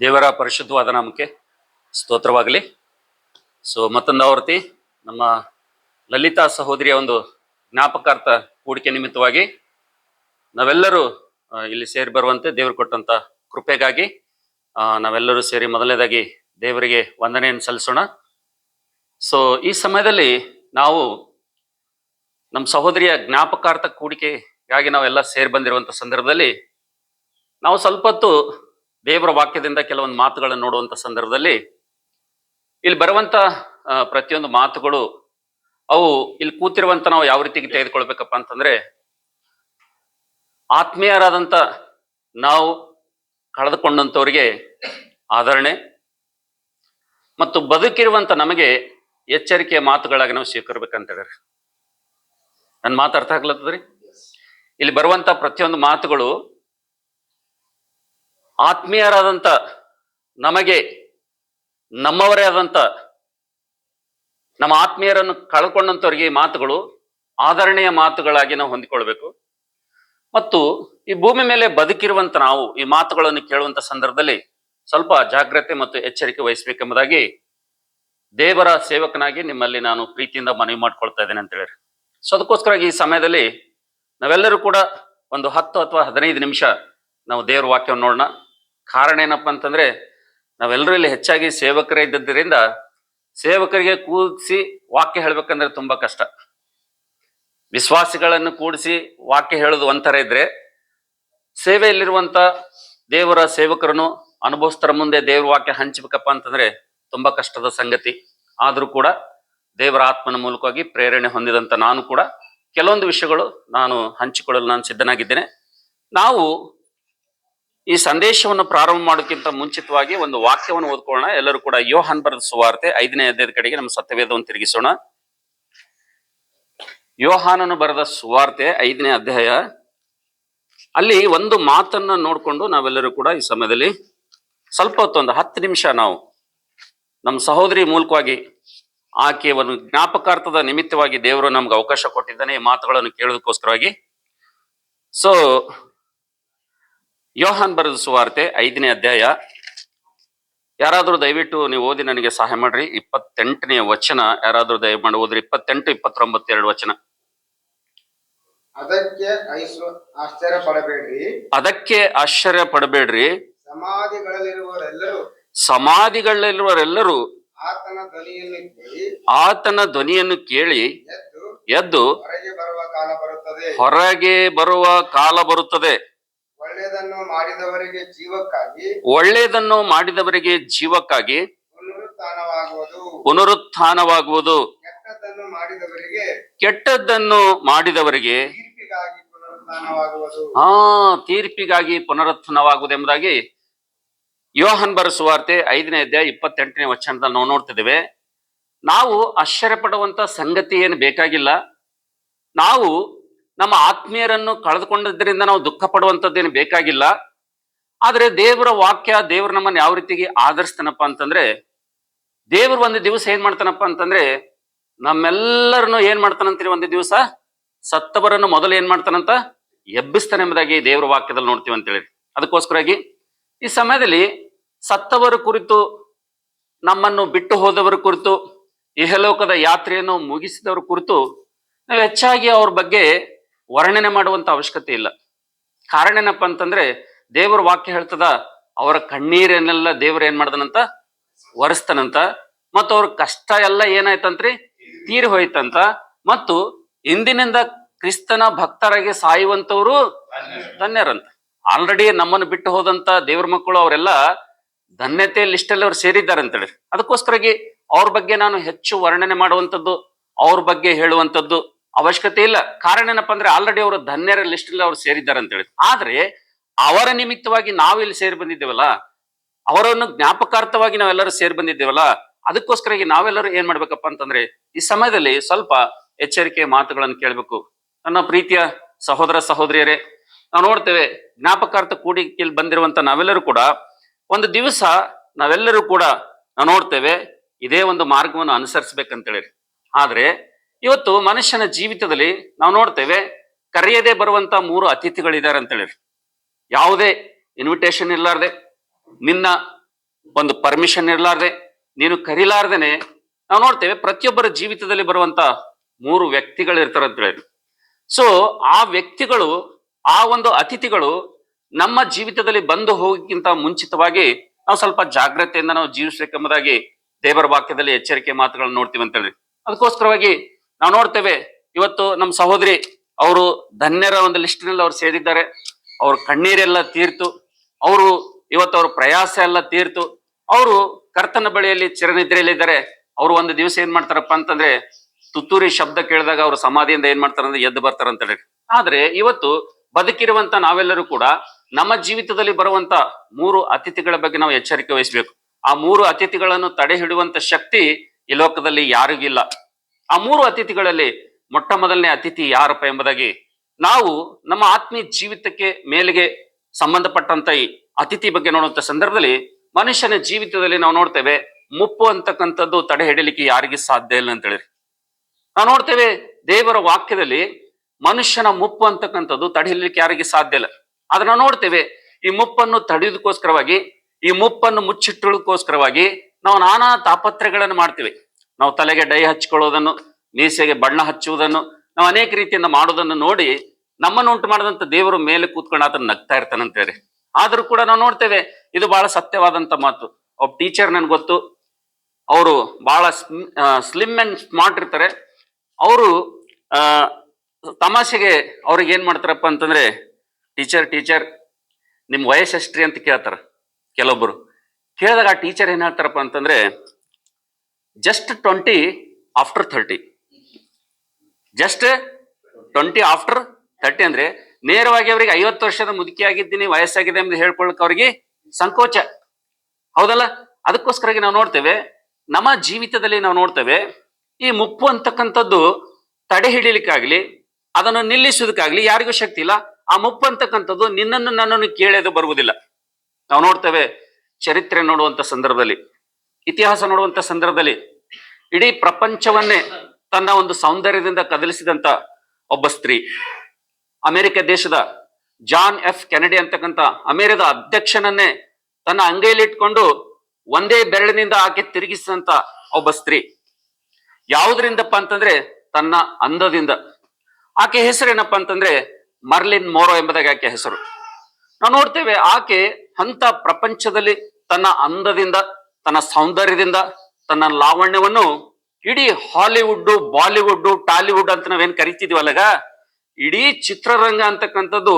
ದೇವರ ಪರಿಶುದ್ಧವಾದ ನಾಮಕ್ಕೆ ಸ್ತೋತ್ರವಾಗಲಿ. ಸೊ ಮತ್ತೊಂದು ಆವೃತ್ತಿ, ನಮ್ಮ ಲಲಿತಾ ಸಹೋದರಿಯ ಒಂದು ಜ್ಞಾಪಕಾರ್ಥ ಹೂಡಿಕೆ ನಿಮಿತ್ತವಾಗಿ ನಾವೆಲ್ಲರೂ ಇಲ್ಲಿ ಸೇರಿ ಬರುವಂತೆ ದೇವರು ಕೊಟ್ಟಂತ ಕೃಪೆಗಾಗಿ ನಾವೆಲ್ಲರೂ ಸೇರಿ ಮೊದಲನೇದಾಗಿ ದೇವರಿಗೆ ವಂದನೆಯನ್ನು ಸಲ್ಲಿಸೋಣ. ಸೊ ಈ ಸಮಯದಲ್ಲಿ ನಾವು ನಮ್ಮ ಸಹೋದರಿಯ ಜ್ಞಾಪಕಾರ್ಥ ಕೂಡಿಕೆಗಾಗಿ ನಾವೆಲ್ಲ ಸೇರಿ ಬಂದಿರುವಂಥ ಸಂದರ್ಭದಲ್ಲಿ ನಾವು ಸ್ವಲ್ಪ ಹೊತ್ತು ದೇವರ ವಾಕ್ಯದಿಂದ ಕೆಲವೊಂದು ಮಾತುಗಳನ್ನು ನೋಡುವಂತ ಸಂದರ್ಭದಲ್ಲಿ ಇಲ್ಲಿ ಬರುವಂತ ಪ್ರತಿಯೊಂದು ಮಾತುಗಳು ಅವು ಇಲ್ಲಿ ಕೂತಿರುವಂತ ನಾವು ಯಾವ ರೀತಿಗೆ ತೆಗೆದುಕೊಳ್ಬೇಕಪ್ಪ ಅಂತಂದ್ರೆ ಆತ್ಮೀಯರಾದಂತ ನಾವು ಕಳೆದುಕೊಂಡಂತವರಿಗೆ ಆದರಣೆ ಮತ್ತು ಬದುಕಿರುವಂತ ನಮಗೆ ಎಚ್ಚರಿಕೆಯ ಮಾತುಗಳಾಗಿ ನಾವು ಸ್ವೀಕರಿಬೇಕಂತ ಹೇಳಿದ್ರೆ ನನ್ನ ಮಾತು ಅರ್ಥ ಆಗ್ಲತ್ತದ್ರಿ? ಇಲ್ಲಿ ಬರುವಂತ ಪ್ರತಿಯೊಂದು ಮಾತುಗಳು ಆತ್ಮೀಯರಾದಂಥ ನಮಗೆ, ನಮ್ಮವರೇ ಆದಂಥ ನಮ್ಮ ಆತ್ಮೀಯರನ್ನು ಕಳ್ಕೊಂಡಂಥವ್ರಿಗೆ ಈ ಮಾತುಗಳು ಆಧರಣೀಯ ಮಾತುಗಳಾಗಿ ನಾವು ಹೊಂದಿಕೊಳ್ಬೇಕು. ಮತ್ತು ಈ ಭೂಮಿ ಮೇಲೆ ಬದುಕಿರುವಂತ ನಾವು ಈ ಮಾತುಗಳನ್ನು ಕೇಳುವಂತ ಸಂದರ್ಭದಲ್ಲಿ ಸ್ವಲ್ಪ ಜಾಗ್ರತೆ ಮತ್ತು ಎಚ್ಚರಿಕೆ ವಹಿಸಬೇಕೆಂಬುದಾಗಿ ದೇವರ ಸೇವಕನಾಗಿ ನಿಮ್ಮಲ್ಲಿ ನಾನು ಪ್ರೀತಿಯಿಂದ ಮನವಿ ಮಾಡ್ಕೊಳ್ತಾ ಇದ್ದೇನೆ ಅಂತ ಹೇಳಿ ಸೊ, ಅದಕ್ಕೋಸ್ಕರ ಈ ಸಮಯದಲ್ಲಿ ನಾವೆಲ್ಲರೂ ಕೂಡ ಒಂದು ಹತ್ತು ಅಥವಾ ಹದಿನೈದು ನಿಮಿಷ ನಾವು ದೇವರ ವಾಕ್ಯವನ್ನು ನೋಡೋಣ. ಕಾರಣ ಏನಪ್ಪ ಅಂತಂದ್ರೆ ನಾವೆಲ್ಲರೂ ಇಲ್ಲಿ ಹೆಚ್ಚಾಗಿ ಸೇವಕರೇ ಇದ್ದದ್ದರಿಂದ ಸೇವಕರಿಗೆ ಕೂಡಿಸಿ ವಾಕ್ಯ ಹೇಳ್ಬೇಕಂದ್ರೆ ತುಂಬಾ ಕಷ್ಟ. ವಿಶ್ವಾಸಿಗಳನ್ನು ಕೂಡಿಸಿ ವಾಕ್ಯ ಹೇಳೋದು ಒಂಥರ ಇದ್ರೆ, ಸೇವೆಯಲ್ಲಿರುವಂತ ದೇವರ ಸೇವಕರನ್ನು ಅನುಭವಿಸ್ತರ ಮುಂದೆ ದೇವರ ವಾಕ್ಯ ಹಂಚಬೇಕಪ್ಪ ಅಂತಂದ್ರೆ ತುಂಬಾ ಕಷ್ಟದ ಸಂಗತಿ. ಆದರೂ ಕೂಡ ದೇವರ ಆತ್ಮನ ಮೂಲಕವಾಗಿ ಪ್ರೇರಣೆ ಹೊಂದಿದಂತ ನಾನು ಕೂಡ ಕೆಲವೊಂದು ವಿಷಯಗಳು ನಾನು ಹಂಚಿಕೊಳ್ಳಲು ನಾನು ಸಿದ್ಧನಾಗಿದ್ದೇನೆ. ನಾವು ಈ ಸಂದೇಶವನ್ನು ಪ್ರಾರಂಭ ಮಾಡೋಕ್ಕಿಂತ ಮುಂಚಿತವಾಗಿ ಒಂದು ವಾಕ್ಯವನ್ನು ಓದ್ಕೊಳ್ಳೋಣ. ಎಲ್ಲರೂ ಕೂಡ ಯೋಹಾನ್ ಬರೆದ ಸುವಾರ್ತೆ ಐದನೇ ಅಧ್ಯಾಯದ ಕಡೆಗೆ ನಮ್ಮ ಸತ್ಯವೇದವನ್ನು ತಿರುಗಿಸೋಣ. ಯೋಹಾನನು ಬರೆದ ಸುವಾರ್ತೆ ಐದನೇ ಅಧ್ಯಾಯ. ಅಲ್ಲಿ ಒಂದು ಮಾತನ್ನ ನೋಡಿಕೊಂಡು ನಾವೆಲ್ಲರೂ ಕೂಡ ಈ ಸಮಯದಲ್ಲಿ ಸ್ವಲ್ಪ ಹೊತ್ತೊಂದು ಹತ್ತು ನಿಮಿಷ ನಾವು ನಮ್ಮ ಸಹೋದರಿ ಮೂಲಕವಾಗಿ ಆಕೆ ಒಂದು ಜ್ಞಾಪಕಾರ್ಥದ ನಿಮಿತ್ತವಾಗಿ ದೇವರು ನಮ್ಗೆ ಅವಕಾಶ ಕೊಟ್ಟಿದ್ದಾನೆ ಈ ಮಾತುಗಳನ್ನು ಕೇಳೋದಕ್ಕೋಸ್ಕರವಾಗಿ. ಸೊ ಯೋಹಾನ್ ಬರೆದ ಸುವಾರ್ತೆ ಐದನೇ ಅಧ್ಯಾಯ. ಯಾರಾದರೂ ದಯವಿಟ್ಟು ನೀವು ಓದಿ ನನಗೆ ಸಹಾಯ ಮಾಡ್ರಿ. ಇಪ್ಪತ್ತೆಂಟನೇ ವಚನ ಯಾರಾದರೂ ದಯಮಾಡಿ ಓದ್ರಿ. ಇಪ್ಪತ್ತೆಂಟು ಇಪ್ಪತ್ತೊಂಬತ್ತು ಎರಡು ವಚನ. ಅದಕ್ಕೆ ಆಶ್ಚರ್ಯ ಪಡಬೇಡ್ರಿ. ಅದಕ್ಕೆ ಆಶ್ಚರ್ಯ ಪಡಬೇಡ್ರಿ. ಸಮಾಧಿಗಳಲ್ಲಿರುವವರೆಲ್ಲರೂ ಸಮಾಧಿಗಳಲ್ಲಿರುವರೆಲ್ಲರೂ ಆತನ ಧ್ವನಿಯನ್ನು ಕೇಳಿ ಆತನ ಧ್ವನಿಯನ್ನು ಕೇಳಿ ಎದ್ದು ಎದ್ದು ಹೊರಗೆ ಬರುವ ಕಾಲ ಬರುತ್ತದೆ. ಹೊರಗೆ ಬರುವ ಕಾಲ ಬರುತ್ತದೆ. ಒಳ್ಳೆಯದನ್ನು ಮಾಡಿದವರಿಗೆ ಜೀವಕ್ಕಾಗಿ ಒಳ್ಳೆಯದನ್ನು ಮಾಡಿದವರಿಗೆ ಜೀವಕ್ಕಾಗಿ ಪುನರುತ್ಥಾನವಾಗುವುದು. ಪುನರುತ್ಥಾನವಾಗುವುದು. ಕೆಟ್ಟದ್ದನ್ನು ಮಾಡಿದವರಿಗೆ ಕೆಟ್ಟದ್ದನ್ನು ಮಾಡಿದವರಿಗೆ ತೀರ್ಪಿಗಾಗಿ ಪುನರುತ್ಥಾನವಾಗುವುದು. ಆ ತೀರ್ಪಿಗಾಗಿ ಪುನರುತ್ಥಾನವಾಗುವುದೆಂಬುದಾಗಿ ಯೋಹನ್ ಬರೆಸುವಾರ್ತೆ ಐದನೇ ಅಧ್ಯಾಯ ಇಪ್ಪತ್ತೆಂಟನೇ ವಚನದಲ್ಲಿ ನಾವು ನೋಡ್ತಿದ್ದೇವೆ. ನಾವು ಆಶ್ಚರ್ಯ ಪಡುವಂತ ಸಂಗತಿ ಏನು ಬೇಕಾಗಿಲ್ಲ. ನಾವು ನಮ್ಮ ಆತ್ಮೀಯರನ್ನು ಕಳೆದುಕೊಂಡದ್ರಿಂದ ನಾವು ದುಃಖ ಪಡುವಂಥದ್ದೇನು ಬೇಕಾಗಿಲ್ಲ. ಆದ್ರೆ ದೇವರ ವಾಕ್ಯ ದೇವರು ನಮ್ಮನ್ನು ಯಾವ ರೀತಿಗೆ ಆಧರಿಸ್ತಾನಪ್ಪ ಅಂತಂದ್ರೆ, ದೇವರು ಒಂದು ದಿವಸ ಏನ್ ಮಾಡ್ತಾನಪ್ಪ ಅಂತಂದ್ರೆ, ನಮ್ಮೆಲ್ಲರನ್ನು ಏನ್ ಮಾಡ್ತಾನಂತೀರಿ ಒಂದು ದಿವಸ? ಸತ್ತವರನ್ನು ಮೊದಲು ಏನ್ ಮಾಡ್ತಾನಂತ? ಎಬ್ಬಿಸ್ತಾನೆ ಎಂಬುದಾಗಿ ದೇವರ ವಾಕ್ಯದಲ್ಲಿ ನೋಡ್ತೀವಿ ಅಂತ ಹೇಳಿ ಅದಕ್ಕೋಸ್ಕರಾಗಿ ಈ ಸಮಯದಲ್ಲಿ ಸತ್ತವರ ಕುರಿತು, ನಮ್ಮನ್ನು ಬಿಟ್ಟು ಹೋದವರ ಕುರಿತು, ಇಹಲೋಕದ ಯಾತ್ರೆಯನ್ನು ಮುಗಿಸಿದವರ ಕುರಿತು, ನಾವು ಹೆಚ್ಚಾಗಿ ಅವ್ರ ಬಗ್ಗೆ ವರ್ಣನೆ ಮಾಡುವಂತ ಅವಶ್ಯಕತೆ ಇಲ್ಲ. ಕಾರಣ ಏನಪ್ಪ ಅಂತಂದ್ರೆ ದೇವರ ವಾಕ್ಯ ಹೇಳ್ತದ, ಅವರ ಕಣ್ಣೀರನ್ನೆಲ್ಲ ದೇವರು ಏನ್ ಮಾಡ್ದನಂತ? ಒರೆಸ್ತಾನಂತ. ಮತ್ತು ಅವ್ರ ಕಷ್ಟ ಎಲ್ಲ ಏನಾಯ್ತಂತ್ರಿ? ತೀರಿ ಹೋಯ್ತಂತ. ಮತ್ತು ಇಂದಿನಿಂದ ಕ್ರಿಸ್ತನ ಭಕ್ತರಾಗಿ ಸಾಯುವಂತವರು ಧನ್ಯರಂತ. ಆಲ್ರೆಡಿ ನಮ್ಮನ್ನು ಬಿಟ್ಟು ಹೋದಂತ ದೇವ್ರ ಮಕ್ಕಳು ಅವರೆಲ್ಲ ಧನ್ಯತೆ ಲಿಸ್ಟಲ್ಲಿ ಅವ್ರು ಸೇರಿದ್ದಾರೆ ಅಂತೇಳಿ ಅದಕ್ಕೋಸ್ಕರಾಗಿ ಅವ್ರ ಬಗ್ಗೆ ನಾನು ಹೆಚ್ಚು ವರ್ಣನೆ ಮಾಡುವಂಥದ್ದು, ಅವ್ರ ಬಗ್ಗೆ ಹೇಳುವಂಥದ್ದು ಅವಶ್ಯಕತೆ ಇಲ್ಲ. ಕಾರಣ ಏನಪ್ಪಾ ಅಂದ್ರೆ ಆಲ್ರೆಡಿ ಅವರು ಧನ್ಯರ ಲಿಸ್ಟಲ್ಲಿ ಅವ್ರು ಸೇರಿದ್ದಾರೆ ಅಂತ ಅಂತೇಳಿ ಆದ್ರೆ ಅವರ ನಿಮಿತ್ತವಾಗಿ ನಾವು ಇಲ್ಲಿ ಸೇರಿ ಬಂದಿದ್ದೇವಲ್ಲ, ಅವರನ್ನು ಜ್ಞಾಪಕಾರ್ಥವಾಗಿ ನಾವೆಲ್ಲರೂ ಸೇರಿ ಬಂದಿದ್ದೇವಲ್ಲ ಅದಕ್ಕೋಸ್ಕರಾಗಿ ನಾವೆಲ್ಲರೂ ಏನ್ ಮಾಡ್ಬೇಕಪ್ಪ ಅಂತಂದ್ರೆ ಈ ಸಮಯದಲ್ಲಿ ಸ್ವಲ್ಪ ಎಚ್ಚರಿಕೆಯ ಮಾತುಗಳನ್ನು ಕೇಳಬೇಕು. ನನ್ನ ಪ್ರೀತಿಯ ಸಹೋದರ ಸಹೋದರಿಯರೇ, ನಾವು ನೋಡ್ತೇವೆ ಜ್ಞಾಪಕಾರ್ಥ ಕೂಡಿಕೆಯಲ್ಲಿ ಬಂದಿರುವಂತ ನಾವೆಲ್ಲರೂ ಕೂಡ ಒಂದು ದಿವಸ ನಾವೆಲ್ಲರೂ ಕೂಡ ನಾವು ನೋಡ್ತೇವೆ ಇದೇ ಒಂದು ಮಾರ್ಗವನ್ನು ಅನುಸರಿಸ್ಬೇಕಂತೇಳಿ ಆದ್ರೆ ಇವತ್ತು ಮನುಷ್ಯನ ಜೀವಿತದಲ್ಲಿ ನಾವು ನೋಡ್ತೇವೆ ಕರೆಯದೆ ಬರುವಂತ ಮೂರು ಅತಿಥಿಗಳಿದ್ದಾರೆ ಅಂತೇಳಿ ಯಾವುದೇ ಇನ್ವಿಟೇಷನ್ ಇರಲಾರ್ದೆ, ನಿನ್ನ ಒಂದು ಪರ್ಮಿಷನ್ ಇರಲಾರ್ದೆ, ನೀನು ಕರಿಲಾರ್ದೇನೆ ನಾವು ನೋಡ್ತೇವೆ ಪ್ರತಿಯೊಬ್ಬರ ಜೀವಿತದಲ್ಲಿ ಬರುವಂತ ಮೂರು ವ್ಯಕ್ತಿಗಳು ಇರ್ತಾರೆ ಅಂತ ಹೇಳಿ ಸೊ ಆ ವ್ಯಕ್ತಿಗಳು, ಆ ಒಂದು ಅತಿಥಿಗಳು ನಮ್ಮ ಜೀವಿತದಲ್ಲಿ ಬಂದು ಹೋಗಕ್ಕಿಂತ ಮುಂಚಿತವಾಗಿ ನಾವು ಸ್ವಲ್ಪ ಜಾಗ್ರತೆಯಿಂದ ನಾವು ಜೀವಿಸಬೇಕೆಂಬುದಾಗಿ ದೇವರ ವಾಕ್ಯದಲ್ಲಿ ಎಚ್ಚರಿಕೆ ಮಾತುಗಳನ್ನು ನೋಡ್ತೀವಿ ಅಂತ ಹೇಳಿ ಅದಕ್ಕೋಸ್ಕರವಾಗಿ ನಾವು ನೋಡ್ತೇವೆ. ಇವತ್ತು ನಮ್ಮ ಸಹೋದರಿ ಅವರು ಧನ್ಯರ ಒಂದು ಲಿಸ್ಟಿನಲ್ಲಿ ಅವ್ರು ಸೇರಿದ್ದಾರೆ. ಅವ್ರ ಕಣ್ಣೀರೆಲ್ಲ ತೀರ್ತು. ಅವರು ಇವತ್ತು ಅವ್ರ ಪ್ರಯಾಸ ಎಲ್ಲ ತೀರ್ತು. ಅವರು ಕರ್ತನ ಬಳಿಯಲ್ಲಿ ಚಿರನಿದ್ರೆಯಲ್ಲಿದ್ದಾರೆ. ಅವರು ಒಂದು ದಿವಸ ಏನ್ ಮಾಡ್ತಾರಪ್ಪ ಅಂತಂದ್ರೆ ತುತ್ತೂರಿ ಶಬ್ದ ಕೇಳಿದಾಗ ಅವ್ರ ಸಮಾಧಿಯಿಂದ ಏನ್ ಮಾಡ್ತಾರಂದ್ರೆ ಎದ್ದು ಬರ್ತಾರ ಅಂತ ಹೇಳಿ. ಆದ್ರೆ ಇವತ್ತು ಬದುಕಿರುವಂತ ನಾವೆಲ್ಲರೂ ಕೂಡ ನಮ್ಮ ಜೀವಿತದಲ್ಲಿ ಬರುವಂತ ಮೂರು ಅತಿಥಿಗಳ ಬಗ್ಗೆ ನಾವು ಎಚ್ಚರಿಕೆ ವಹಿಸ್ಬೇಕು. ಆ ಮೂರು ಅತಿಥಿಗಳನ್ನು ತಡೆ ಹಿಡುವಂತ ಶಕ್ತಿ ಈ ಲೋಕದಲ್ಲಿ ಯಾರಿಗಿಲ್ಲ ಆ ಮೂರು ಅತಿಥಿಗಳಲ್ಲಿ ಮೊಟ್ಟ ಮೊದಲನೇ ಅತಿಥಿ ಯಾರಪ್ಪ ಎಂಬುದಾಗಿ ನಾವು ನಮ್ಮ ಆತ್ಮೀಯ ಜೀವಿತಕ್ಕೆ ಮೇಲೆಗೆ ಸಂಬಂಧಪಟ್ಟಂತ ಈ ಅತಿಥಿ ಬಗ್ಗೆ ನೋಡುವಂತ ಸಂದರ್ಭದಲ್ಲಿ ಮನುಷ್ಯನ ಜೀವಿತದಲ್ಲಿ ನಾವು ನೋಡ್ತೇವೆ ಮುಪ್ಪು ಅಂತಕ್ಕಂಥದ್ದು ತಡೆ ಹಿಡಲಿಕ್ಕೆ ಯಾರಿಗೆ ಸಾಧ್ಯ ಇಲ್ಲ ಅಂತ ಹೇಳಿ ನಾವು ನೋಡ್ತೇವೆ ದೇವರ ವಾಕ್ಯದಲ್ಲಿ ಮನುಷ್ಯನ ಮುಪ್ಪು ಅಂತಕ್ಕಂಥದ್ದು ತಡೆ ಹಿಡಲಿಕ್ಕೆ ಯಾರಿಗೆ ಸಾಧ್ಯ ಇಲ್ಲ. ಆದ್ರೆ ನಾವು ನೋಡ್ತೇವೆ ಈ ಮುಪ್ಪನ್ನು ತಡೆಯೋದಕ್ಕೋಸ್ಕರವಾಗಿ ಈ ಮುಪ್ಪನ್ನು ಮುಚ್ಚಿಟ್ಟುಕೋಸ್ಕರವಾಗಿ ನಾವು ನಾನಾ ತಾಪತ್ರಗಳನ್ನು ಮಾಡ್ತೀವಿ. ನಾವು ತಲೆಗೆ ಡೈ ಹಚ್ಕೊಳ್ಳೋದನ್ನು, ಮೀಸೆಗೆ ಬಣ್ಣ ಹಚ್ಚುವುದನ್ನು, ನಾವು ಅನೇಕ ರೀತಿಯಿಂದ ಮಾಡೋದನ್ನು ನೋಡಿ ನಮ್ಮನ್ನು ಉಂಟು ಮಾಡಿದಂಥ ದೇವರು ಮೇಲೆ ಕೂತ್ಕೊಂಡು ಆತನ ನಗ್ತಾ ಇರ್ತಾನಂತೇಳಿ ಆದರೂ ಕೂಡ ನಾವು ನೋಡ್ತೇವೆ, ಇದು ಬಹಳ ಸತ್ಯವಾದಂಥ ಮಾತು. ಒಬ್ಬ ಟೀಚರ್ ನನ್ಗೆ ಗೊತ್ತು, ಅವರು ಬಹಳ ಸ್ಲಿಮ್ ಅಂಡ್ ಸ್ಮಾರ್ಟ್ ಇರ್ತಾರೆ. ಅವರು ತಮಾಷೆಗೆ ಅವ್ರಿಗೆ ಏನು ಮಾಡ್ತಾರಪ್ಪ ಅಂತಂದ್ರೆ, ಟೀಚರ್ ಟೀಚರ್ ನಿಮ್ಮ ವಯಸ್ಸು ಎಷ್ಟ್ರಿ? ಅಂತ ಕೇಳ್ತಾರೆ ಕೆಲವೊಬ್ಬರು ಕೇಳಿದಾಗ ಆ ಟೀಚರ್ ಏನು ಹೇಳ್ತಾರಪ್ಪ ಅಂತಂದ್ರೆ just twenty after thirty just twenty after thirty ಅಂದ್ರೆ ನೇರವಾಗಿ ಅವರಿಗೆ ಐವತ್ತು ವರ್ಷದ ಮುದುಕಿ ಆಗಿದ್ದೀನಿ, ವಯಸ್ಸಾಗಿದೆ ಎಂದು ಹೇಳ್ಕೊಳಕ್ ಅವರಿಗೆ ಸಂಕೋಚ. ಹೌದಲ್ಲ? ಅದಕ್ಕೋಸ್ಕರವಾಗಿ ನಾವು ನೋಡ್ತೇವೆ, ನಮ್ಮ ಜೀವಿತದಲ್ಲಿ ನಾವು ನೋಡ್ತೇವೆ, ಈ ಮುಪ್ಪು ಅಂತಕ್ಕಂಥದ್ದು ತಡೆ ಹಿಡಿಲಿಕ್ಕಾಗ್ಲಿ, ಅದನ್ನು ನಿಲ್ಲಿಸೋದಕ್ಕಾಗ್ಲಿ ಯಾರಿಗೂ ಶಕ್ತಿ ಇಲ್ಲ. ಆ ಮುಪ್ಪು ಅಂತಕ್ಕಂಥದ್ದು ನಿನ್ನನ್ನು ನನ್ನನ್ನು ಕೇಳೋದು ಬರುವುದಿಲ್ಲ. ನಾವು ನೋಡ್ತೇವೆ, ಚರಿತ್ರೆ ನೋಡುವಂತ ಸಂದರ್ಭದಲ್ಲಿ. ಇತಿಹಾಸ ನೋಡುವಂತ ಸಂದರ್ಭದಲ್ಲಿ ಇಡೀ ಪ್ರಪಂಚವನ್ನೇ ತನ್ನ ಒಂದು ಸೌಂದರ್ಯದಿಂದ ಕದಲಿಸಿದಂತ ಒಬ್ಬ ಸ್ತ್ರೀ. ಅಮೆರಿಕ ದೇಶದ ಜಾನ್ ಎಫ್ ಕೆನಡಿ ಅಂತಕ್ಕಂಥ ಅಮೆರಿಕದ ಅಧ್ಯಕ್ಷನನ್ನೇ ತನ್ನ ಅಂಗೈಲಿಟ್ಕೊಂಡು ಒಂದೇ ಬೆರಳಿನಿಂದ ಆಕೆ ತಿರುಗಿಸಿದಂತ ಒಬ್ಬ ಸ್ತ್ರೀ. ಯಾವುದರಿಂದಪ್ಪ ಅಂತಂದ್ರೆ ತನ್ನ ಅಂದದಿಂದ. ಆಕೆ ಹೆಸರೇನಪ್ಪ ಅಂತಂದ್ರೆ ಮರ್ಲಿನ್ ಮೋರೋ ಎಂಬುದಾಗಿ ಆಕೆ ಹೆಸರು. ನಾವು ನೋಡ್ತೇವೆ ಆಕೆ ಅಂತ ಪ್ರಪಂಚದಲ್ಲಿ ತನ್ನ ಅಂದದಿಂದ ತನ್ನ ಸೌಂದರ್ಯದಿಂದ ತನ್ನ ಲಾವಣ್ಯವನ್ನು ಇಡೀ ಹಾಲಿವುಡ್ ಬಾಲಿವುಡ್ ಟಾಲಿವುಡ್ ಅಂತ ನಾವೇನ್ ಕರಿತಿದ್ವಲ್ಲಗ? ಇಡೀ ಚಿತ್ರರಂಗ ಅಂತಕ್ಕಂಥದ್ದು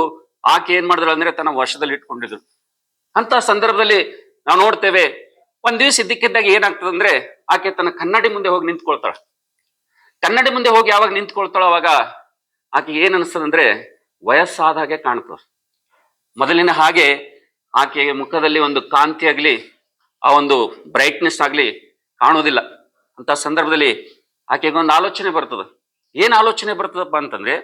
ಆಕೆ ಏನ್ ಮಾಡಿದ್ರು ಅಂದ್ರೆ ತನ್ನ ವಶದಲ್ಲಿ ಇಟ್ಕೊಂಡಿದ್ರು ಅಂತ ಸಂದರ್ಭದಲ್ಲಿ ನಾವು ನೋಡ್ತೇವೆ, ಒಂದ್ ದಿವಸ ಇದ್ದಕ್ಕಿದ್ದಾಗ ಏನಾಗ್ತದೆ ಅಂದ್ರೆ ಆಕೆ ತನ್ನ ಕನ್ನಡಿ ಮುಂದೆ ಹೋಗಿ ನಿಂತ್ಕೊಳ್ತಾಳ. ಕನ್ನಡಿ ಮುಂದೆ ಹೋಗಿ ಯಾವಾಗ ನಿಂತ್ಕೊಳ್ತಾಳ ಅವಾಗ ಆಕೆ ಏನ್ ಅನಿಸ್ತದೆ ಅಂದ್ರೆ ವಯಸ್ಸಾದ ಹಾಗೆ ಕಾಣ್ತದೆ. ಮೊದಲಿನ ಹಾಗೆ ಆಕೆಯ ಮುಖದಲ್ಲಿ ಒಂದು ಕಾಂತಿ ಆಗ್ಲಿ ಆ ಒಂದು ಬ್ರೈಟ್ನೆಸ್ ಆಗಲಿ ಕಾಣೋದಿಲ್ಲ ಅಂತ ಸಂದರ್ಭದಲ್ಲಿ ಆಕೆಗೊಂದು ಆಲೋಚನೆ ಬರ್ತದೆ. ಏನು ಆಲೋಚನೆ ಬರ್ತದಪ್ಪ ಅಂತಂದ್ರೆ,